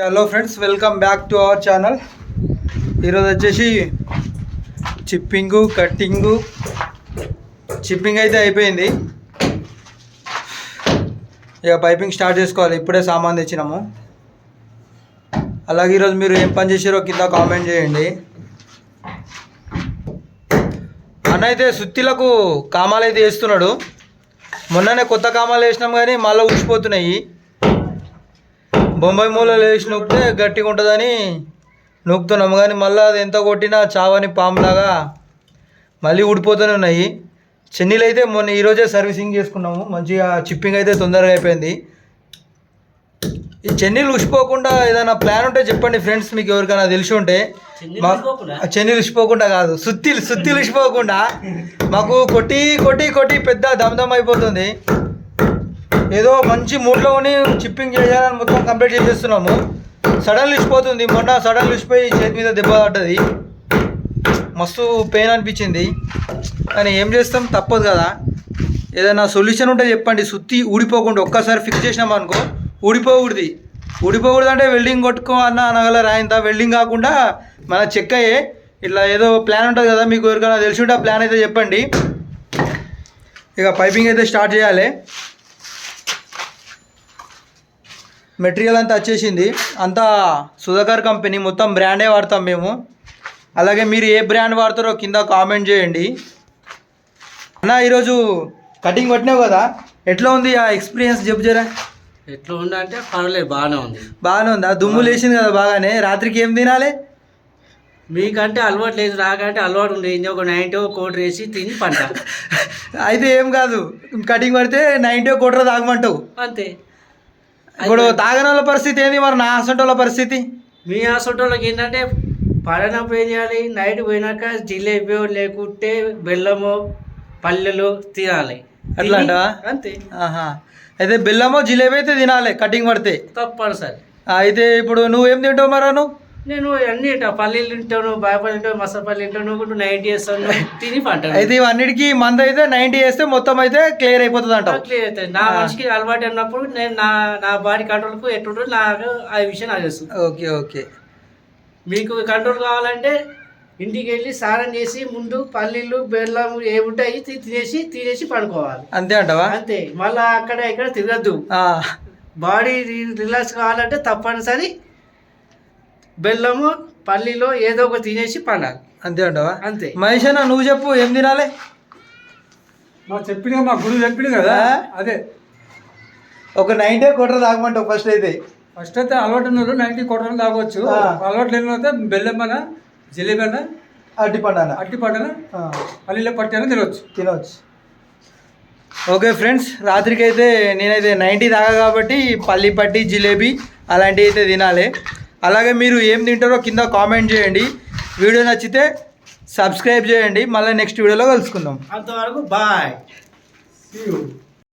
Hello friends welcome back to our channel ఈరోజు వచ్చేసి చిప్పింగు cutting chipping అయితే అయిపోయింది. ఇక పైపింగ్ స్టార్ట్ చేసుకోవాలి ఇప్పుడే సామాన్ తెచ్చినాము. అలాగే ఈరోజు మీరు ఏం పని చేసారో కింద కామెంట్ చేయండి. అన్న అయితే సుత్తిలకు కామాలు అయితే వేస్తున్నాడు మొన్ననే కొత్త కామాలు వేసినాం కానీ మళ్ళీ ఊసిపోతున్నాయి బొంబాయి మూలలో వేసి నొక్కితే గట్టిగా ఉంటుందని నొక్కుతున్నాము కానీ మళ్ళీ అది ఎంత కొట్టినా చావని పాములాగా మళ్ళీ ఊడిపోతూనే ఉన్నాయి. చెన్నీలు అయితే మొన్న ఈరోజే సర్వీసింగ్ చేసుకున్నాము. మంచిగా చిప్పింగ్ అయితే తొందరగా అయిపోయింది. ఈ చెన్నీలు ఉసిపోకుండా ఏదైనా ప్లాన్ ఉంటే చెప్పండి ఫ్రెండ్స్ మీకు ఎవరికైనా తెలిసి ఉంటే. చెన్నీలు ఉసిపోకుండా? కాదు. సుత్తిలు సుత్తిలు ఉసిపోకుండా మాకు కొట్టి కొట్టి కొట్టి పెద్ద దమ్దమ్ అయిపోతుంది. ఏదో మంచి మూడ్లో చిప్పింగ్ చేయాలని మొత్తం కంప్లీట్ చేసేస్తున్నాము. సడన్ ఇచ్చిపోతుంది మొన్న సడన్ ఇచ్చిపోయి చేతి మీద దెబ్బ పడ్డది. మస్తు పెయిన్ అనిపించింది. కానీ ఏం చేస్తాం? తప్పదు కదా. ఏదైనా సొల్యూషన్ ఉంటే చెప్పండి. సుత్తి ఊడిపోకుండా ఒక్కసారి ఫిక్స్ చేసినాం అనుకో ఊడిపోకూడదు. ఊడిపోకూడదు అంటే వెల్డింగ్ కొట్టుకో అన్న అనగల రాయిందా వెల్డింగ్ కాకుండా మన చెక్ అయ్యే ఇట్లా ఏదో ప్లాన్ ఉంటుంది కదా. మీకు ఎవరికైనా తెలిసి ఉంటే ఆ ప్లాన్ అయితే చెప్పండి. ఇక పైపింగ్ అయితే స్టార్ట్ చేయాలి. మెటీరియల్ అంతా వచ్చేసింది. అంతా సుధాకర్ కంపెనీ మొత్తం బ్రాండే వాడతాం మేము. అలాగే మీరు ఏ బ్రాండ్ వాడతారో కింద కామెంట్ చేయండి. అన్న ఈరోజు కటింగ్ పట్టినావు కదా ఎట్లా ఉంది ఆ ఎక్స్పీరియన్స్ చెప్పు జరా. ఎట్లా ఉందంటే పర్లేదు బాగానే ఉంది. బాగానే ఉందా? దుమ్ము లేచింది కదా బాగానే. రాత్రికి ఏం తినాలి? మీకంటే అలవాటు లేదు నాకంటే అలవాటు ఉంది. ఏంది ఒక నైన్టీ ఒక కోటి వేసి తిని పంట. అయితే ఏం కాదు. కటింగ్ పడితే నైంటీ కోట్ర తాగమంటావు అంతే. ఇప్పుడు తాగని వాళ్ళ పరిస్థితి ఏంది మరి? నా అసంటి వాళ్ళ పరిస్థితి? మీ హాస్పిటల్కి ఏంటంటే పడనప్పుడు ఏం చేయాలి? నైట్ పోయినాక జిలేబీ లేకుంటే బెల్లము పల్లెలు తినాలి. అట్లా అంతే. ఆహా. అయితే బెల్లమో జిలేబీ అయితే తినాలి కటింగ్ పడితే. తప్పనిసరి. అయితే ఇప్పుడు నువ్వేం తింటావు మరా నువ్వు నేను అన్ని పల్లీలు తింటాను బాయపల్లి తింటాను మసాపల్లి తింటాను కూడా నైన్టీ వేస్తాను తిని పంట అయితే ఇవన్నిటికి మంద అయితే నైంటీ వేస్తే మొత్తం అయితే క్లియర్ అయిపోతుంది అంటావు. క్లియర్ అవుతుంది. నా మనిషికి అలవాటు అన్నప్పుడు నేను నా నా బాడీ కంట్రోల్కు ఎట్టుంటో నాకు ఆ విషయం నాకు తెలుసు. Okay okay. మీకు కంట్రోల్ కావాలంటే ఇంటికి వెళ్ళి స్నానం చేసి ముందు పల్లీలు బెల్లం ఏముంటాయి తి- తినేసి తినేసి పడుకోవాలి. అంతే అంటావా? అంతే. మళ్ళీ అక్కడ ఇక్కడ తిరగద్దు బాడీ రిలాక్స్ కావాలంటే తప్పనిసరి బెల్లము పల్లీలో ఏదో ఒకటి తినేసి పండాలి. అంతే అంటావా? అంతే. మహేష్ అన్న నువ్వు చెప్పు ఏం తినాలి? మా చెప్పిన మా గురువు చెప్పింది కదా? అదే. ఒక నైంటీ కొట్ర తాగమంటావు ఫస్ట్ అయితే. ఫస్ట్ అయితే అలవాటు ఉన్న వాళ్ళు నైన్టీ కొట్టడం తాగొచ్చు. ఆ. అలవాటు లేని అయితే బెల్లమన జిలేబీ అట్టి పండాన? అట్టి పట్టన పల్లీల పట్టి అని తినవచ్చు తినవచ్చు ఓకే ఫ్రెండ్స్ రాత్రికి అయితే నేనైతే నైంటీ తాగా కాబట్టి పల్లి పట్టి జిలేబీ అలాంటివి అయితే తినాలి. అలాగే మీరు ఏం తింటారో కింద కామెంట్ చేయండి. వీడియో నచ్చితే సబ్స్క్రైబ్ చేయండి. మళ్ళీ నెక్స్ట్ వీడియోలో కలుసుకుందాం. అంతవరకు బాయ్.